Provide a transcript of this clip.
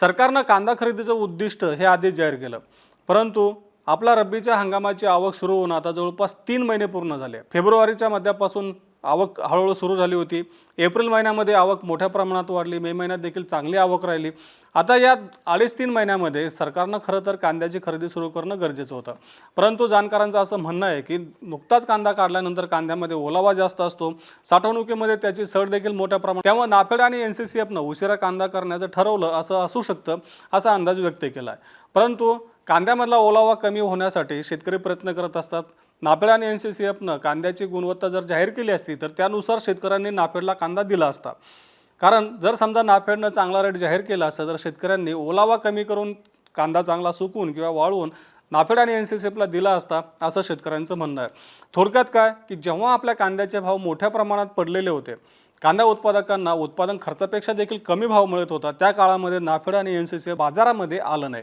सरकारनं कांदा खरेदीचं उद्दिष्ट हे आधीच जाहीर केलं. परंतु आपला रब्बीच्या हंगामाची आवक सुरू होऊन आता जवळपास तीन महिने पूर्ण झाले. फेब्रुवारीच्या मध्यापासून आवक हळूहळू सुरू झाली होती. एप्रिल महिन्यामध्ये आवक मोठ्या प्रमाणात वाढली. मे महिन्यात देखील चांगली आवक राहिली. आता या अडीच तीन महिन्यामध्ये सरकारनं खरं तर कांद्याची खरेदी सुरू करणं गरजेचं होतं. परंतु जाणकारांचं असं म्हणणं आहे की नुकताच कांदा काढल्यानंतर कांद्यामध्ये ओलावा जास्त असतो. साठवणुकीमध्ये त्याची सड देखील मोठ्या प्रमाणात त्यामुळे नाफेड आणि एन सी सी एफनं उशिरा कांदा करण्याचं ठरवलं असं असू शकतं असा अंदाज व्यक्त केला आहे परंतु कांद्यामधला ओलावा कमी होण्यासाठी शेतकरी प्रयत्न करत असतात. नाफेड आणि एन सी सी एफनं कांद्याची गुणवत्ता जर जाहीर केली असती तर त्यानुसार शेतकऱ्यांनी नाफेडला कांदा दिला असता. कारण जर समजा नाफेडनं चांगला रेट जाहीर केला असता तर शेतकऱ्यांनी ओलावा कमी करून कांदा चांगला सुकवून किंवा वाळवून नाफेड आणि एन सी सी एफला दिला असता असं शेतकऱ्यांचं म्हणणं आहे. थोडक्यात काय? की जेव्हा आपल्या कांद्याचे भाव मोठ्या प्रमाणात पडलेले होते कांदा उत्पादकांना उत्पादन खर्चापेक्षा देखील कमी भाव मिळत होता त्या काळामध्ये नाफेड आणि एन सी सी बाजारामध्ये आलं नाही.